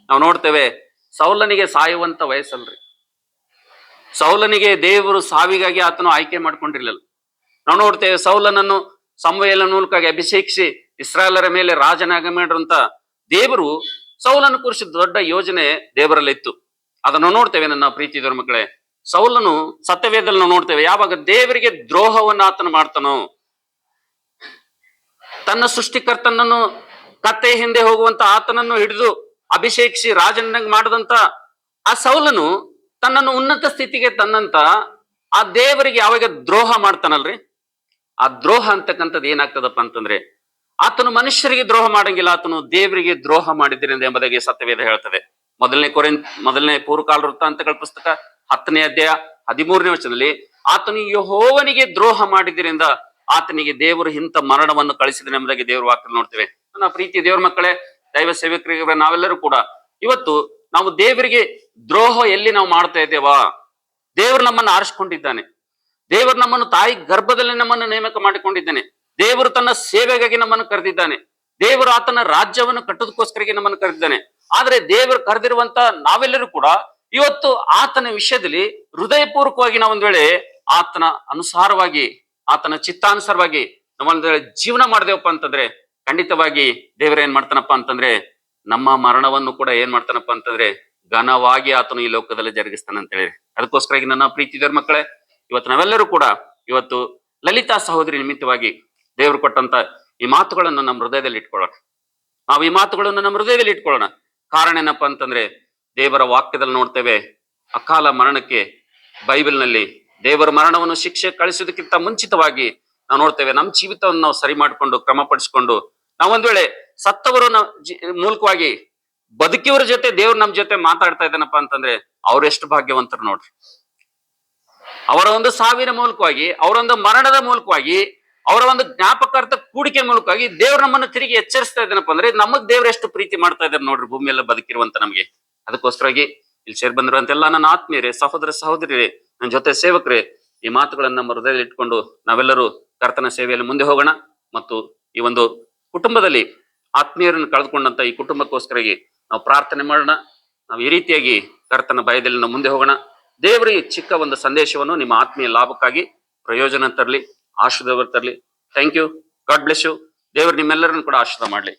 ನಾವು ನೋಡ್ತೇವೆ ಸೌಲನಿಗೆ ಸಾಯುವಂತ ವಯಸ್ಸಲ್ರಿ. ಸೌಲನಿಗೆ ದೇವರು ಸಾವಿಗಾಗಿ ಆತನು ಆಯ್ಕೆ ಮಾಡ್ಕೊಂಡಿರ್ಲಿಲ್ಲ. ನಾವು ನೋಡ್ತೇವೆ ಸೌಲನನ್ನು ಸಂವಯಲ ಮೂಲಕ ಅಭಿಷೇಕಿಸಿ ಇಸ್ರಾಯೇಲರ ಮೇಲೆ ರಾಜನಾಗ ಮಾಡಿರಂತ ದೇವರು ಸೌಲನ ಕುರಿಸಿದ ದೊಡ್ಡ ಯೋಜನೆ ದೇವರಲ್ಲಿ ಇತ್ತು ಅದನ್ನು ನೋಡ್ತೇವೆ ನನ್ನ ಪ್ರೀತಿ ಮಕ್ಕಳೇ. ಸೌಲನು ಸತ್ಯವೇದಲ್ಲಿ ನಾವು ನೋಡ್ತೇವೆ. ಯಾವಾಗ ದೇವರಿಗೆ ದ್ರೋಹವನ್ನು ಆತನು ಮಾಡ್ತಾನೋ, ತನ್ನ ಸೃಷ್ಟಿಕರ್ತನನ್ನು ಕತ್ತೆ ಹಿಂದೆ ಹೋಗುವಂತ ಆತನನ್ನು ಹಿಡಿದು ಅಭಿಷೇಕಿಸಿ ರಾಜನಂಗ್ ಮಾಡದಂತ ಆ ಸೌಲನು ತನ್ನನ್ನು ಉನ್ನತ ಸ್ಥಿತಿಗೆ ತನ್ನಂತ ಆ ದೇವರಿಗೆ ಯಾವಾಗ ದ್ರೋಹ ಮಾಡ್ತಾನಲ್ರಿ? ಆ ದ್ರೋಹ ಅಂತಕ್ಕಂಥದ್ದು ಏನಾಗ್ತದಪ್ಪ ಅಂತಂದ್ರೆ ಆತನು ಮನುಷ್ಯರಿಗೆ ದ್ರೋಹ ಮಾಡಂಗಿಲ್ಲ, ಆತನು ದೇವರಿಗೆ ದ್ರೋಹ ಮಾಡಿದ್ರಿಂದ ಎಂಬುದಾಗಿ ಸತ್ಯವೇದ ಹೇಳ್ತದೆ ಮೊದಲನೇ ಕೊರೆ ಮೊದಲನೇ ಪೂರ್ವಕಾಲ ವೃತ್ತಾಂತಗಳ ಪುಸ್ತಕ, ಹತ್ತನೇ ಅಧ್ಯಾಯ, ಹದಿಮೂರನೇ ವಚನದಲ್ಲಿ, ಆತನು ಯಹೋವನಿಗೆ ದ್ರೋಹ ಮಾಡಿದ್ದರಿಂದ ಆತನಿಗೆ ದೇವರು ಇಂಥ ಮರಣವನ್ನು ಕಳಿಸಿದ ಎಂಬುದಾಗಿ ದೇವರು ವಾಕ್ಯ ನೋಡ್ತೇವೆ. ನನ್ನ ಪ್ರೀತಿ ದೇವರ ಮಕ್ಕಳೇ, ದೈವ ಸೇವಕರಿಗೆ ನಾವೆಲ್ಲರೂ ಕೂಡ ಇವತ್ತು ನಾವು ದೇವರಿಗೆ ದ್ರೋಹ ಎಲ್ಲಿ ನಾವು ಮಾಡ್ತಾ ಇದ್ದೇವಾ? ದೇವರು ನಮ್ಮನ್ನು ಆರಿಸ್ಕೊಂಡಿದ್ದಾನೆ. ದೇವರು ನಮ್ಮನ್ನು ತಾಯಿ ಗರ್ಭದಲ್ಲಿ ನಮ್ಮನ್ನು ನೇಮಕ ಮಾಡಿಕೊಂಡಿದ್ದಾನೆ. ದೇವರು ತನ್ನ ಸೇವೆಗಾಗಿ ನಮ್ಮನ್ನು ಕರೆದಿದ್ದಾನೆ. ದೇವರು ಆತನ ರಾಜ್ಯವನ್ನು ಕಟ್ಟೋದಕ್ಕೋಸ್ಕರಗೆ ನಮ್ಮನ್ನು ಕರೆದಿದ್ದಾನೆ. ಆದ್ರೆ ದೇವರು ಕರೆದಿರುವಂತ ನಾವೆಲ್ಲರೂ ಕೂಡ ಇವತ್ತು ಆತನ ವಿಷಯದಲ್ಲಿ ಹೃದಯಪೂರ್ವಕವಾಗಿ ನಾವೊಂದ್ ವೇಳೆ ಆತನ ಅನುಸಾರವಾಗಿ, ಆತನ ಚಿತ್ತಾನುಸಾರವಾಗಿ ನಮ್ಮೊಂದು ವೇಳೆ ಜೀವನ ಮಾಡಿದೆವಪ್ಪ ಅಂತಂದ್ರೆ ಖಂಡಿತವಾಗಿ ದೇವರ ಏನ್ ಮಾಡ್ತಾನಪ್ಪ ಅಂತಂದ್ರೆ ನಮ್ಮ ಮರಣವನ್ನು ಕೂಡ ಏನ್ ಮಾಡ್ತಾನಪ್ಪ ಅಂತಂದ್ರೆ ಘನವಾಗಿ ಆತನು ಈ ಲೋಕದಲ್ಲಿ ಜರುಗಿಸ್ತಾನೆ ಅಂತ ಹೇಳಿ ಅದಕ್ಕೋಸ್ಕರ ನನ್ನ ಪ್ರೀತಿ ಮಕ್ಕಳೇ, ಇವತ್ತು ನಾವೆಲ್ಲರೂ ಕೂಡ ಇವತ್ತು ಲಲಿತಾ ಸಹೋದರಿ ನಿಮಿತ್ತವಾಗಿ ದೇವರು ಕೊಟ್ಟಂತ ಈ ಮಾತುಗಳನ್ನು ನಮ್ಮ ಹೃದಯದಲ್ಲಿ ಇಟ್ಕೊಳ್ಳೋಣ. ನಾವು ಈ ಮಾತುಗಳನ್ನು ನಮ್ಮ ಹೃದಯದಲ್ಲಿ ಇಟ್ಕೊಳ್ಳೋಣ. ಕಾರಣ ಏನಪ್ಪಾ ಅಂತಂದ್ರೆ, ದೇವರ ವಾಕ್ಯದಲ್ಲಿ ನೋಡ್ತೇವೆ, ಅಕಾಲ ಮರಣಕ್ಕೆ ಬೈಬಲ್ನಲ್ಲಿ ದೇವರ ಮರಣವನ್ನು ಶಿಕ್ಷೆ ಕಳಿಸೋದಕ್ಕಿಂತ ಮುಂಚಿತವಾಗಿ ನಾವು ನೋಡ್ತೇವೆ, ನಮ್ಮ ಜೀವಿತವನ್ನು ನಾವು ಸರಿ ಮಾಡಿಕೊಂಡು, ಕ್ರಮಪಡಿಸಿಕೊಂಡು, ನಾವು ಒಂದ್ ವೇಳೆ ಸತ್ತವರು ಮೂಲಕವಾಗಿ ಬದುಕಿಯವರ ಜೊತೆ ದೇವ್ರು ನಮ್ಮ ಜೊತೆ ಮಾತಾಡ್ತಾ ಇದ್ದಾನಪ್ಪ ಅಂತಂದ್ರೆ ಅವ್ರೆಷ್ಟು ಭಾಗ್ಯವಂತರು ನೋಡ್ರಿ. ಅವರ ಒಂದು ಸಾವಿನ ಮೂಲಕವಾಗಿ ಅವರೊಂದು ಮರಣದ ಮೂಲಕವಾಗಿ ಅವರ ಒಂದು ಜ್ಞಾಪಕಾರ್ಥ ಕೂಡಿಕೆ ಮೂಲಕವಾಗಿ ದೇವ್ರ ನಮ್ಮನ್ನು ತಿರುಗಿ ಎಚ್ಚರಿಸ್ತಾ ಇದ್ದಾನಪ್ಪ ಅಂದ್ರೆ ನಮಗ್ ದೇವ್ರ ಎಷ್ಟು ಪ್ರೀತಿ ಮಾಡ್ತಾ ಇದ್ದಾರೆ ನೋಡ್ರಿ ಭೂಮಿಯೆಲ್ಲ ಬದುಕಿರುವಂತ ನಮಗೆ. ಅದಕ್ಕೋಸ್ಕರವಾಗಿ ಇಲ್ಲಿ ಸೇರ್ ಬಂದಿರುವಂತೆಲ್ಲ ನನ್ನ ಆತ್ಮೀಯರೇ, ಸಹೋದರ ಸಹೋದರಿಯರೇ, ನನ್ನ ಜೊತೆ ಸೇವಕರೇ, ಈ ಮಾತುಗಳನ್ನು ನಮ್ಮ ಹೃದಯದಲ್ಲಿ ಇಟ್ಕೊಂಡು ನಾವೆಲ್ಲರೂ ಕರ್ತನ ಸೇವೆಯಲ್ಲಿ ಮುಂದೆ ಹೋಗೋಣ ಮತ್ತು ಈ ಒಂದು ಕುಟುಂಬದಲ್ಲಿ ಆತ್ಮೀಯರನ್ನು ಕಳೆದುಕೊಂಡಂತ ಈ ಕುಟುಂಬಕ್ಕೋಸ್ಕರವಾಗಿ ನಾವು ಪ್ರಾರ್ಥನೆ ಮಾಡೋಣ. ನಾವು ಈ ರೀತಿಯಾಗಿ ಕರ್ತನ ಭಯದಲ್ಲಿ ನಾವು ಮುಂದೆ ಹೋಗೋಣ. ದೇವರ ಈ ಚಿಕ್ಕ ಒಂದು ಸಂದೇಶವನ್ನು ನಿಮ್ಮ ಆತ್ಮೀಯ ಲಾಭಕ್ಕಾಗಿ ಪ್ರಯೋಜನ ತರಲಿ. ಆಶೀರ್ವಾದ ತರಲಿ thank you God bless you ದೇವರು ನಿಮ್ಮೆಲ್ಲರನ್ನು ಕೂಡ ಆಶೀರ್ವಾದ ಮಾಡ್ಲಿ.